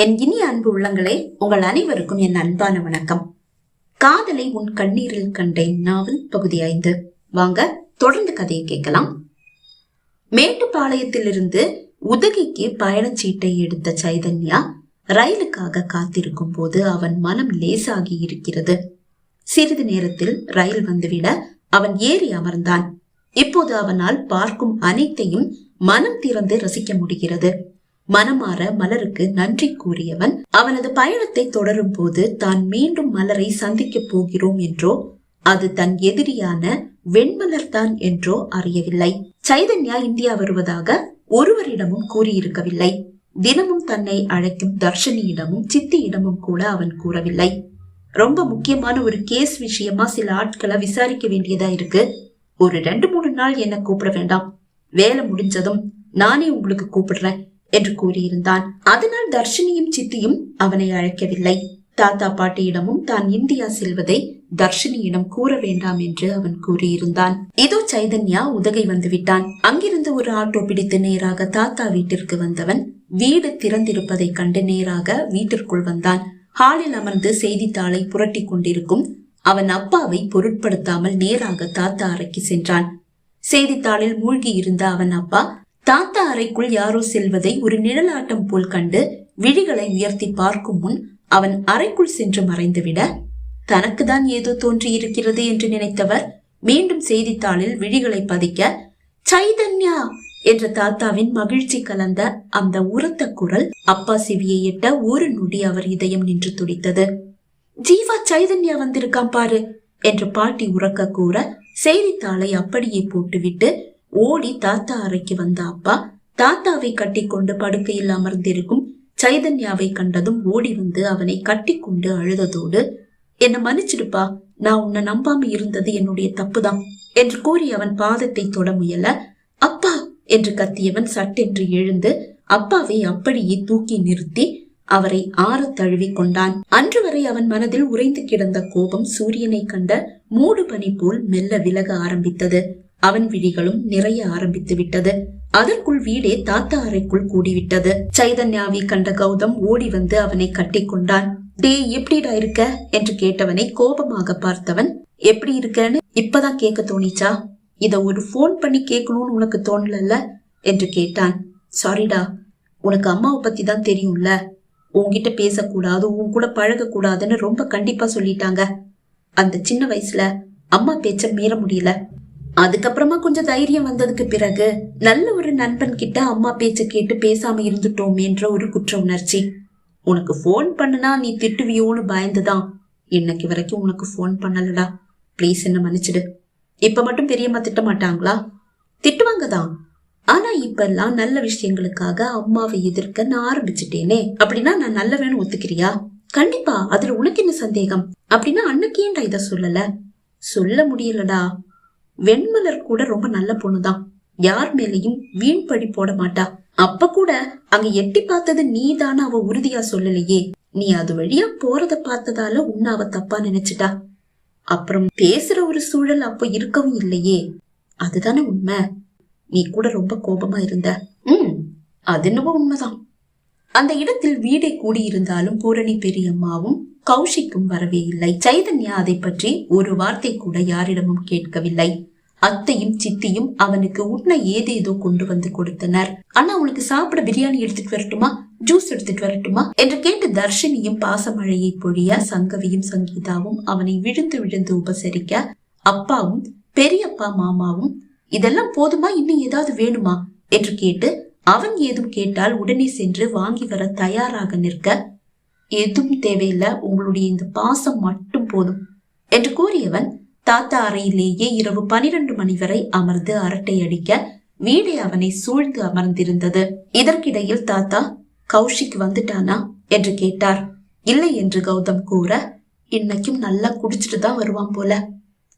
என் இனிய அன்பு உள்ளங்களே உங்கள் அனைவருக்கும் என் அன்பான வணக்கம். காதலை உன் கண்ணீரில் கண்டேன். நாவல் பகுதி ஐந்து. வாங்க தொடர்ந்து கதையை கேட்கலாம். மேட்டுப்பாளையத்திலிருந்து உதகைக்கு பயணச்சீட்டை எடுத்த சைதன்யா ரயிலுக்காக காத்திருக்கும் போது அவன் மனம் லேசாகி இருக்கிறது. சிறிது நேரத்தில் ரயில் வந்துவிட அவன் ஏறி அமர்ந்தான். இப்போது அவனால் பார்க்கும் அனைத்தையும் மனம் திறந்து ரசிக்க முடிகிறது. மனமாற மலருக்கு நன்றி கூறியவன் அவனது பயணத்தை தொடரும் போது தான் மீண்டும் மலரை சந்திக்கப் போகிறோம் என்றோ அது தன் எதிரியான வெண்மலர் தான் என்றோ அறியவில்லை. சைதன்யா இந்தியா வருவதாக ஒருவரிடமும் கூறியிருக்கவில்லை. தினமும் தன்னை அழைக்கும் தர்ஷினியிடமும் சித்தியிடமும் கூட அவன் கூறவில்லை. ரொம்ப முக்கியமான ஒரு கேஸ் விஷயமா சில ஆட்களை விசாரிக்க வேண்டியதா இருக்கு. ஒரு ரெண்டு மூணு நாள் என்ன கூப்பிட வேண்டாம். வேலை முடிஞ்சதும் நானே உங்களுக்கு கூப்பிடுறேன். என்று கூறியிருந்தான். அதனால் தர்ஷினியும் சித்தியும் அவனை அழைக்கவில்லை. தாத்தா பாட்டியிடமும் தான் இந்தியா செல்வதை தர்ஷினியிடம் கூற வேண்டாம் என்று அவன் கூறியிருந்தான். இதோ சைதன்யா உதகை வந்துவிட்டான். அங்கிருந்து ஒரு ஆட்டோ பிடித்து நேராக தாத்தா வீட்டிற்கு வந்தவன் வீடு திறந்திருப்பதை கண்டு நேராக வீட்டிற்குள் வந்தான். ஹாலில் அமர்ந்து செய்தித்தாளை புரட்டி கொண்டிருக்கும் அவன் அப்பாவை பொருட்படுத்தாமல் நேராக தாத்தா அறைக்கு சென்றான். செய்தித்தாளில் மூழ்கி இருந்த அவன் அப்பா தாத்தா அறைக்குள் யாரோ செல்வதை ஒரு நிழலாட்டம் போல் கண்டு விழிகளை உயர்த்தி பார்க்கும் முன் அவன் அறைக்குள் சென்று மறைந்துவிட தனக்குதான் ஏதோ தோன்றியிருக்கிறது என்று நினைத்தவர் மீண்டும் செய்தித்தாளில் விழிகளை பதிக்க சைதன்யா என்ற தாத்தாவின் மகிழ்ச்சி கலந்த அந்த உரத்த குரல் அப்பா சிவியை எட்ட ஒரு நொடி அவர் இதயம் நின்று துடித்தது. ஜீவா சைதன்யா வந்திருக்கான் பாரு என்று பாட்டி உறக்க கூற செய்தித்தாளை அப்படியே போட்டுவிட்டு ஓடி தாத்தா அறைக்கு வந்த அப்பா தாத்தாவை கட்டி கொண்டு படுக்கையில் அமர்ந்திருக்கும் சைதன்யாவை கண்டதும் ஓடி வந்து அவனை கட்டி கொண்டு அழுததோடு என்ன மன்னிச்சிடுப்பா நான் உன்னை நம்பாம இருந்தது என்னுடைய தப்புதான் என்று கூறி அவன் பாதத்தை தொட முயல அப்பா என்று கத்தியவன் சட்டென்று எழுந்து அப்பாவை அப்படியே தூக்கி நிறுத்தி அவரை ஆற தழுவி கொண்டான். அன்று வரை அவன் மனதில் உறைந்து கிடந்த கோபம் சூரியனை கண்ட மூடு பனி போல் மெல்ல விலக ஆரம்பித்தது. அவன் விழிகளும் நிறைய ஆரம்பித்து விட்டது. அதற்குள் வீடே தாத்தா அறைக்குள் கூடிவிட்டது. சைதன்யாவை கண்ட கௌதம் ஓடி வந்து அவனை கட்டி கொண்டான். டே எப்படிடா இருக்க? என்று கேட்டவனை கோபமாக பார்த்தவன் எப்படி இருக்கன்னு இப்பதான் கேட்க தோணிச்சா? இத ஒரு போன் பண்ணி கேட்கணும்னு உனக்கு தோணலல்ல? என்று கேட்டான். சாரிடா உனக்கு அம்மாவை பத்தி தான் தெரியும்ல. உன்கிட்ட பேசக்கூடாது உன் கூட பழக கூடாதுன்னு ரொம்ப கண்டிப்பா சொல்லிட்டாங்க. அந்த சின்ன வயசுல அம்மா பேச்ச மீற முடியல. அதுக்கப்புறமா கொஞ்சம் தைரியம் வந்ததுக்கு பிறகு நல்ல ஒரு நண்பன் கிட்ட அம்மா பேச்ச கேட்டு பேசாம இருந்துட்டோம் என்ற ஒரு குற்ற உணர்ச்சி. உனக்கு போன் பண்ணுனா நீ திட்டுவியோன்னு பயந்துதான். இன்னைக்கு வரைக்கும் உனக்கு போன் பண்ணலடா. ப்ளீஸ் என்ன மன்னிச்சிடு. இப்ப மட்டும் பெரியம்மா திட்ட மாட்டாங்களா? திட்டுவாங்க தான். ஆனா இப்ப எல்லாம் நல்ல விஷயங்களுக்காக அம்மாவை எதிர்க்க நான் ஆரம்பிச்சிட்டேனே. அப்படின்னா நான் நல்ல வேணும் ஒத்துக்கிறியா? கண்டிப்பா அதுல உனக்கு என்ன சந்தேகம்? அப்படின்னா அன்னைக்கு ஏன்டா இத சொல்லல? சொல்ல முடியலடா. வெண்மலர் கூட ரொம்ப நல்ல பொண்ணுதான். யார் மேலையும் வீண் பழி போட மாட்டா. அப்ப கூட அங்க எட்டி பார்த்தது நீ தானே அவ உறுதியா சொல்லலையே. நீ அது வழியா போறத பார்த்ததால உன்ன அவ தப்பா நினைச்சிட்டா. அப்புறம் பேசுற ஒரு சூழல் அப்ப இருக்கவும் இல்லையே. அதுதானே உண்மை. நீ கூட ரொம்ப கோபமா இருந்த. உம் அது என்னவோ உண்மைதான். அந்த இடத்தில் வீடை கூடியிருந்தாலும் பூரணி பெரியம்மாவும் கௌஷிக்கும் வரவே இல்லை. சைதன்யா அதை பற்றி ஒரு வார்த்தை கூட யாரிடமும் கேட்கவில்லை. அத்தையும் சித்தியும் அவனுக்கு உண்ண ஏதேதோ கொண்டு வந்து கொடுத்தனர். அண்ணா உனக்கு சாப்பிட பிரியாணி எடுத்துட்டு வரட்டுமா? ஜூஸ் எடுத்துட்டு வரட்டுமா? என்று கேட்டு தர்ஷினியும் பாசமழையை பொழிய சங்கவியும் சங்கீதாவும் அவனை விழுந்து விழுந்து உபசரிக்க அப்பாவும் பெரியப்பா மாமாவும் இதெல்லாம் போதுமா? இன்னும் ஏதாவது வேணுமா? என்று கேட்டு அவன் ஏதும் கேட்டால் உடனே சென்று வாங்கி வர தயாராக நிற்க எதுவும் தேவையில்லை. உங்களுடைய இந்த பாசம் மட்டும் போதும். என்று கூறியவன் தாத்தா அறையிலேயே இரவு பனிரெண்டு மணி வரை அமர்ந்து அரட்டை அடிக்க வீடே அவனை சூழ்ந்து அமர்ந்திருந்தது. இதற்கிடையில் தாத்தா கௌஷிக் வந்துட்டானா? என்று கேட்டார். இல்லை என்று கௌதம் கூற இன்னைக்கும் நல்லா குடிச்சிட்டு தான் வருவான் போல.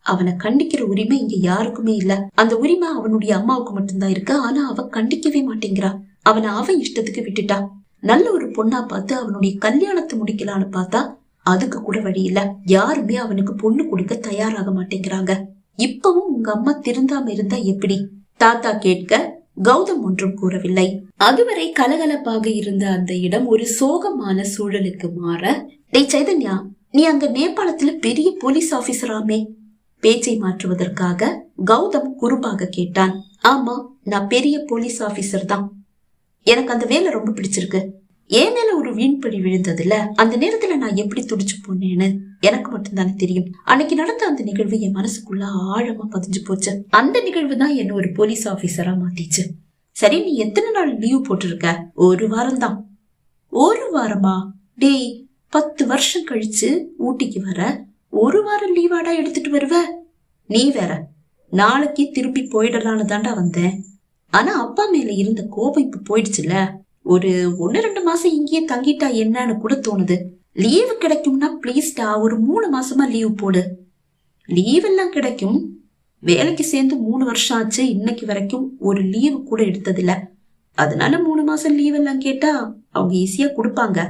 அவனை கண்டிக்கிற உரிமை இங்க யாருக்குமே இல்ல. அந்த உரிமை அவனுடைய அம்மாவுக்கு மட்டும்தான் இருக்கு. ஆனா அவ கண்டிக்கவே மாட்டேங்கிறா. அவனை அவன் இஷ்டத்துக்கு விட்டுட்டா. நல்ல ஒரு பொண்ணா பார்த்து அவனுடைய கல்யாணத்தை முடிக்கலான்னு பார்த்தா அதுக்கு கூட வழி இல்ல. யாருமே அவனுக்கு பொண்ணு கொடுக்க தயாராக மாட்டேங்கிறாங்க. இப்பவும் உங்க அம்மா திருந்தாம இருந்தா எப்படி? தாத்தா கேட்க கௌதம் ஒன்றும் கூறவில்லை. அதுவரை கலகலப்பாக இருந்த அந்த இடம் ஒரு சோகமான சூழலுக்கு மாற டே சைதன்யா நீ அங்க நேபாளத்துல பெரிய போலீஸ் ஆபீசராமே. பேச்சை மாற்றுவதற்காக கௌதம் குறும்பாக கேட்டான். ஆமா நான் பெரிய போலீஸ் ஆபீசர் தான். எனக்கு அந்த வேலை ரொம்ப பிடிச்சிருக்கு. என் மேல ஒரு வீண்பழி விழுந்ததுல அந்த நேரத்துல நான் எப்படி துடிச்சு போனேன்னு எனக்கு மட்டும்தானே தெரியும். அன்னைக்கு நடந்த அந்த நிகழ்வு என் மனசுக்குள்ள ஆழமா பதிஞ்சு போச்சு. அந்த நிகழ்வு தான் என்ன ஒரு போலீஸ் ஆபீசரா மாத்திச்சு. சரி நீ எத்தனை நாள் லீவ் போட்டிருக்க? ஒரு வாரம் தான் ஒரு வாரமா? டேய் பத்து வருஷம் கழிச்சு ஊட்டிக்கு வர? ஒரு வாரம் லீவாடா எடுத்துட்டு வருவ? நீ வேற நாளைக்கு திருப்பி போயிடலான்னு தாண்டா வந்தேன். ஆனா அப்பா மேல இருந்த கோபம் இப்ப போயிடுச்சுல? ஒரு ஒன்னு ரெண்டு மாசம் இங்கேயே தங்கிட்டா என்னன்னு கூட தோணுது. லீவு கிடைக்கும்னா ப்ளீஸ்டா ஒரு மூணு மாசமா லீவ் போடு. லீவ் எல்லாம் கிடைக்கும். வேலைக்கு சேர்ந்து மூணு வருஷம் ஆச்சு இன்னைக்கு வரைக்கும் ஒரு லீவு கூட எடுத்ததில்ல. அதனால மூணு மாசம் லீவ் எல்லாம் கேட்டா அவங்க ஈஸியா கொடுப்பாங்க.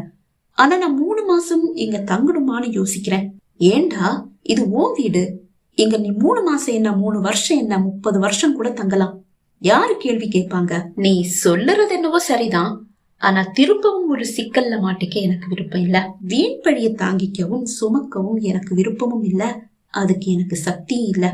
ஆனா நான் மூணு மாசம் இங்க தங்கணுமான்னு யோசிக்கிறேன். ஏண்டா இது ஓ வீடு. இங்க நீ மூணு மாசம் என்ன மூணு வருஷம் என்ன முப்பது வருஷம் கூட தங்கலாம். யாரு கேள்வி கேட்பாங்க? நீ சொல்லுறது என்னவோ சரிதான். ஆனா திரும்பவும் ஒரு சிக்கல்ல மாட்டிக்க எனக்கு விருப்பம் இல்ல. வீண் பழிய தாங்கிக்கவும் சுமக்கவும் எனக்கு விருப்பமும் இல்ல. அதுக்கு எனக்கு சக்தியும் இல்ல.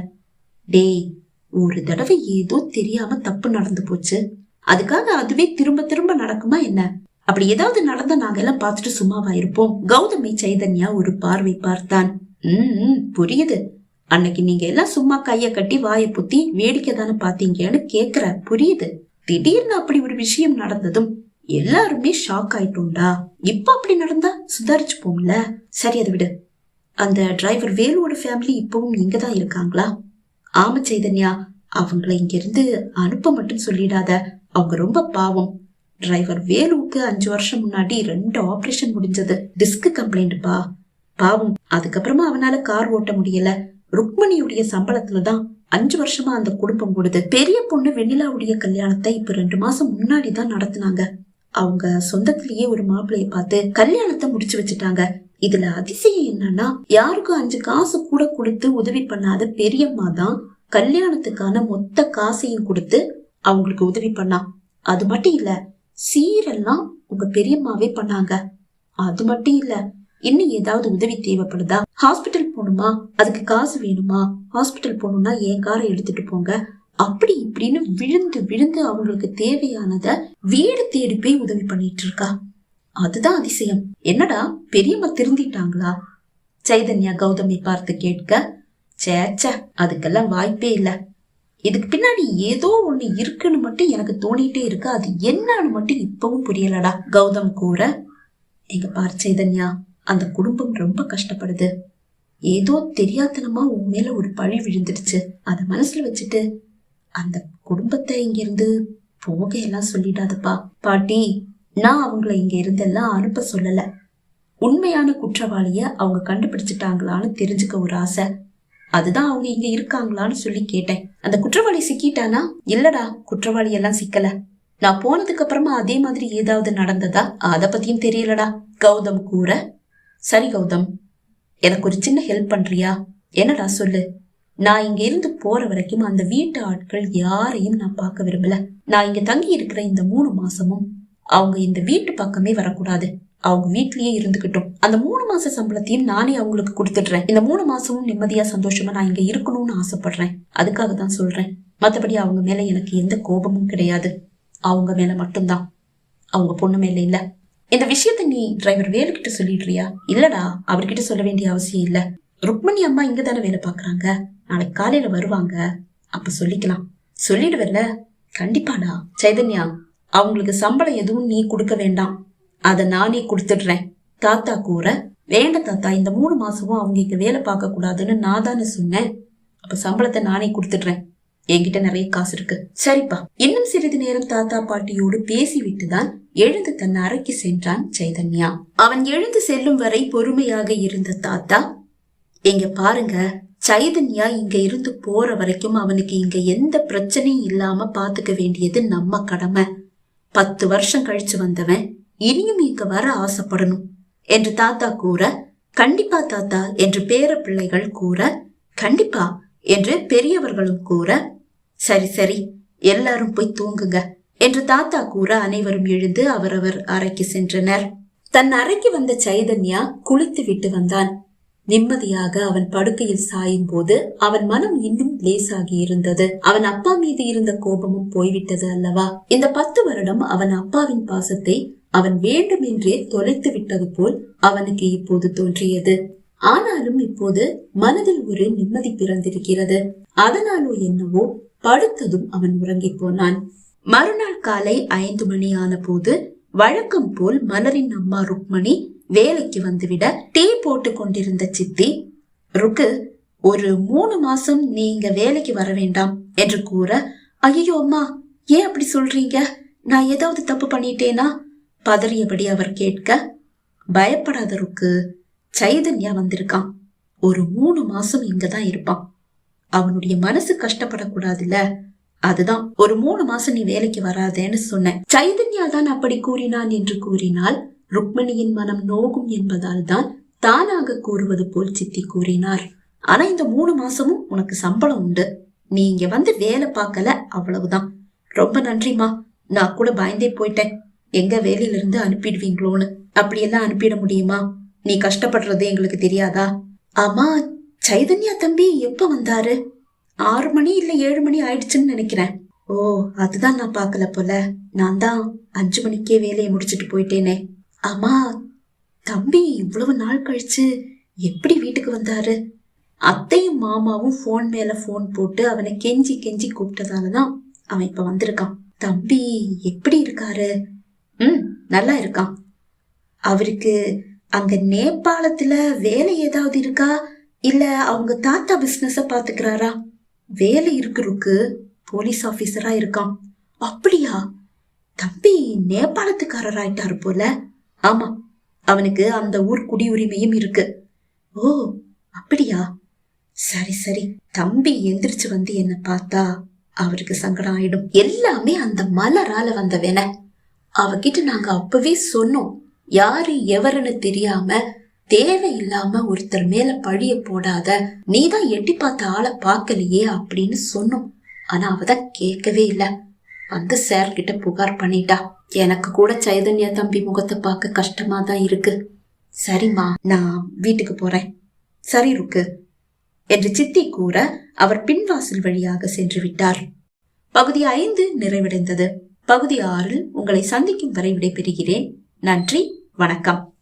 டேய் ஒரு தடவை ஏதோ தெரியாம தப்பு நடந்து போச்சு. அதுக்காக அதுவே திரும்ப திரும்ப நடக்குமா என்ன? அப்படி ஏதாவது நடந்த நாங்க எல்லாம் பார்த்துட்டு சும்மாவா இருப்போம். கௌதமி சைதன்யா ஒரு பார்வை பார்த்தான். உம் புரியுது. அன்னைக்கு நீங்க எல்லாம் சும்மா கைய கட்டி வாயை புத்தி வேடிக்கை தானே பாத்தீங்கன்னு கேக்குற புரியுது? திடீர்னு அப்படி ஒரு விஷயம் நடந்ததும் எல்லாருமே ஷாக் ஆயிட்டோம்டா. இப்ப அப்படி நடந்தா சுதாரிச்சு போம்ல சரி அதை விடு. அந்த டிரைவர் வேலுவோட ஃபேமிலி இப்பவும் இங்கதான் இருக்காங்களா? ஆமா சைதன்யா. அவங்கள இங்க இருந்து அனுப்ப மட்டும் சொல்லிடாத. அவங்க ரொம்ப பாவம். டிரைவர் வேலுவுக்கு அஞ்சு வருஷம் முன்னாடி ரெண்டு ஆபரேஷன் முடிஞ்சது. டிஸ்க் கம்ப்ளைண்ட்பா பாவம். அதுக்கப்புறமா அவனால கார் ஓட்ட முடியல. ருக்மணியுடைய சம்பளத்துல தான் அஞ்சு வருஷமா அந்த குடும்பம் கூடுது பெரிய பொண்ணு வெண்ணிலாவுடைய கல்யாணத்தை இப்ப ரெண்டு மாசம் முன்னாடி தான் நடத்தினாங்க. அவங்க சொந்தத்திலேயே ஒரு மாப்பிளைய பார்த்து கல்யாணத்தை முடிச்சு வச்சுட்டாங்க. இதுல அதிசயம் என்னன்னா யாருக்கும் அஞ்சு காசு கூட கொடுத்து உதவி பண்ணாத பெரியம்மா தான் கல்யாணத்துக்கான மொத்த காசையும் கொடுத்து அவங்களுக்கு உதவி பண்ணா. அது மட்டும் இல்ல சீரெல்லாம் உங்க பெரியம்மாவே பண்ணாங்க. அது மட்டும் இல்ல இன்னும் ஏதாவது உதவி தேவைப்படுதா? ஹாஸ்பிட்டல் போகணுமா? அதுக்கு காசு வேணுமா? ஹாஸ்பிட்டல் போகணும்னா என் காரை எடுத்துட்டு போங்க. அப்படி இப்படின்னு விழுந்து விழுந்து அவங்களுக்கு தேவையானத வீடு தேடி போய் உதவி பண்ணிட்டு இருக்கா. அதுதான் அதிசயம். என்னடா? பெரியம்மா திருந்திட்டாங்களா? சைதன்யா கௌதமி பார்த்து கேட்க சேச்ச அதுக்கெல்லாம் வாய்ப்பே இல்ல. இதுக்கு பின்னாடி ஏதோ ஒண்ணு இருக்குன்னு மட்டும் எனக்கு தோணிட்டே இருக்கு. அது என்னன்னு மட்டும் இப்பவும் புரியலடா. கௌதம் கூற எங்க பார் சைதன்யா அந்த குடும்பம் ரொம்ப கஷ்டப்படுது. ஏதோ தெரியாதனமா உன் மேல ஒரு பழி விழுந்துடுச்சு. அத மனசுல வச்சுட்டு அந்த குடும்பத்தை இங்கிருந்து போக எல்லாம் சொல்லிடாதப்பா. பாட்டி நான் அவங்கள இங்க இருந்தெல்லாம் அனுப்ப சொல்லல. உண்மையான குற்றவாளிய அவங்க கண்டுபிடிச்சிட்டாங்களான்னு தெரிஞ்சுக்க ஒரு ஆசை. அதுதான் அவங்க இங்க இருக்காங்களான்னு சொல்லி கேட்டேன். அந்த குற்றவாளி சிக்கிட்டானா? இல்லடா குற்றவாளி எல்லாம் சிக்கல. நான் போனதுக்கு அப்புறமா அதே மாதிரி ஏதாவது நடந்ததா? அத பத்தியும் தெரியலடா. கௌதம் கூற சரி கௌதம் எனக்கு ஒரு சின்ன ஹெல்ப் பண்றியா? என்னடா சொல்லு? நான் இங்க இருந்து போற வரைக்கும் அந்த வீட்டு ஆட்கள் யாரையும் நான் பார்க்க விரும்பல. நான் இங்க தங்கி இருக்கிற இந்த மூணு மாசமும் அவங்க இந்த வீட்டு பக்கமே வரக்கூடாது. அவங்க வீட்லயே இருந்துகிட்டும். அந்த மூணு மாச சம்பளத்தையும் நானே அவங்களுக்கு கொடுத்துடுறேன். இந்த மூணு மாசமும் நிம்மதியா சந்தோஷமா நான் இங்க இருக்கணும்னு ஆசைப்படுறேன். அதுக்காக தான் சொல்றேன். மத்தபடி அவங்க மேல எனக்கு எந்த கோபமும் கிடையாது. அவங்க மேல மட்டும்தான். அவங்க பொண்ணு மேல இல்ல. இந்த விஷயத்த நீ டிரைவர் வேலுக்கிட்ட சொல்லிடுறியா? இல்லடா அவர்கிட்ட சொல்ல வேண்டிய அவசியம் இல்ல. ருக்மணி அம்மா இங்க தானே வேலை பாக்குறாங்க நாளைக்கு காலையில வருவாங்க. அப்ப சொல்லிக்கலாம். சொல்லிடுவல்ல. கண்டிப்பாடா. சைதன்யா அவங்களுக்கு சம்பளம் எதுவும் நீ கொடுக்க வேண்டாம். அத நானே கொடுத்துடுறேன். தாத்தா கூற வேண்ட தாத்தா இந்த மூணு மாசமும் அவங்க இங்க வேலை பார்க்க கூடாதுன்னு நான் தானே சொன்னேன். அப்ப சம்பளத்தை நானே கொடுத்துடுறேன். என்கிட்ட நிறைய காசு இருக்கு. சரிப்பா. இன்னும் சிறிது நேரம் தாத்தா பாட்டியோடு பேசிவிட்டுதான் எழுந்து தன் அறைக்கு சென்றான் சைதன்யா. அவன் எழுந்து செல்லும் வரை பொறுமையாக இருந்த தாத்தா எங்க பாருங்க சைதன்யா இங்க இருந்து போற வரைக்கும் அவனுக்கு இங்க எந்த பிரச்சனையும் இல்லாம பாத்துக்க வேண்டியது நம்ம கடமை. பத்து வருஷம் கழிச்சு வந்தவன் இனியும் இங்க வர ஆசைப்படணும் என்று தாத்தா கூற கண்டிப்பா தாத்தா என்று பேர பிள்ளைகள் கூற கண்டிப்பா என்று பெரியவர்களும் கூற சரி சரி எல்லாரும் போய் தூங்குங்க என்று தாத்தா கூற அனைவரும் எழுந்து அவரவர் அறைக்கு சென்றனர். தன் அறைக்கு வந்த சைதன்யா குளித்து விட்டு வந்தான். நிம்மதியாக அவன் படுக்கையில் சாயும் போது அவன் மனம் இன்னும் லேசாகி இருந்தது. அவன் அப்பா மீது இருந்த கோபமும் போய்விட்டது அல்லவா? இந்த பத்து வருடம் அவன் அப்பாவின் பாசத்தை அவன் வேண்டுமென்றே தொலைத்து விட்டது போல் அவனுக்கு இப்போது தோன்றியது. ஆனாலும் இப்போது மனதில் ஒரு நிம்மதி பிறந்திருக்கிறது. அதனாலோ என்னவோ படுத்ததும் அவன் உறங்கிப் போனான். மறுநாள் காலை ஐந்து மணி ஆன போது வழக்கம் போல் மலரின் அம்மா ருக்மணி வேலைக்கு வந்துவிட டீ போட்டு கொண்டிருந்த சித்தி ருக்கு ஒரு மூணு மாசம் நீங்க வேலைக்கு வர வேண்டாம் என்று கூற ஐயோ அம்மா ஏன் அப்படி சொல்றீங்க? நான் ஏதாவது தப்பு பண்ணிட்டேனா? பதறியபடி அவர் கேட்க பயப்படாத ருக்கு சைதன்யா வந்திருக்கான். ஒரு மூணு மாசம் இங்கதான் இருப்பான். அவனுடைய மனசு கஷ்டப்படக்கூடாதுல்ல. அதுதான் ஒரு மூணு மாசம் நீ வேலைக்கு வராதேன்னு சொன்னேன். சைதன்யா தான் அப்படி கூறினான் என்று கூறினால் ருக்மணியின் மனம் நோகும் என்பதால் தான் தானாக கூறுவது போல் சித்தி கூறினார். ஆனா இந்த மூணு மாசமும் உனக்கு சம்பளம் உண்டு. நீ இங்க வந்து வேலை பார்க்கல அவ்வளவுதான். ரொம்ப நன்றிமா நான் கூட பயந்தே போயிட்டேன். எங்க வேலையிலிருந்து அனுப்பிடுவீங்களோன்னு. அப்படியெல்லாம் அனுப்பிட முடியுமா? நீ கஷ்டப்படுறது எங்களுக்கு தெரியாதா? ஆமா சைதன்யா தம்பி எப்ப வந்தாரு? ஆறு மணி இல்ல ஏழு மணி ஆயிடுச்சுன்னு நினைக்கிறேன். ஓ அதுதான் நான் பார்க்கல போல. நான் தான் அஞ்சு மணிக்கே வேலையை முடிச்சிட்டு போயிட்டேனே. ஆமா தம்பி இவ்வளவு நாள் கழிச்சு எப்படி வீட்டுக்கு வந்தாரு? அத்தையும் மாமாவும் ஃபோன் மேல ஃபோன் போட்டு அவனை கெஞ்சி கெஞ்சி கூப்பிட்டதாலதான் அவன் இப்ப வந்திருக்கான். தம்பி எப்படி இருக்காரு? ம் நல்லா இருக்கான். அவருக்கு அங்க நேபாளத்துல வேலை ஏதாவது இருக்கா? இல்ல அவங்க தாத்தா பிசினஸ பாத்துக்கிறாரா? வேலை இருக்குருக்கு போலீஸ் ஆபீசரா இருக்கான். அப்படியா? தம்பி நேபாளத்துக்காரராயிட்டாரு போல. ஆமா அவனுக்கு அந்த ஊர் குடியுரிமையும் இருக்கு. ஓ அப்படியா? சரி சரி. தம்பி எந்திரிச்சு வந்து என்ன பார்த்தா அவருக்கு சங்கடம் ஆயிடும். எல்லாமே அந்த மலரால வந்தவேன. அவகிட்ட நாங்க அப்பவே சொன்னோம். யாரு எவருன்னு தெரியாம தேவையில்லாம ஒருத்தர் மேல பழிய போடாத நீதான் எட்டி பார்த்த ஆளை பார்க்கலையே அப்படின்னு சொன்னோம். ஆனா அவதான் கேட்கவே இல்லை. வந்து சார் கிட்ட புகார் பண்ணிட்டா. எனக்கு கூட சைதன்யா தம்பி முகத்தை பார்க்க கஷ்டமா தான் இருக்கு. சரிம்மா நான் வீட்டுக்கு போறேன். சரி ருக்கு என்று சித்தி கூற அவர் பின்வாசல் வழியாக சென்று விட்டார். பகுதி ஐந்து நிறைவடைந்தது. பகுதி ஆறில் உங்களை சந்திக்கும் வரை விடைபெறுகிறேன். நன்றி. வணக்கம்.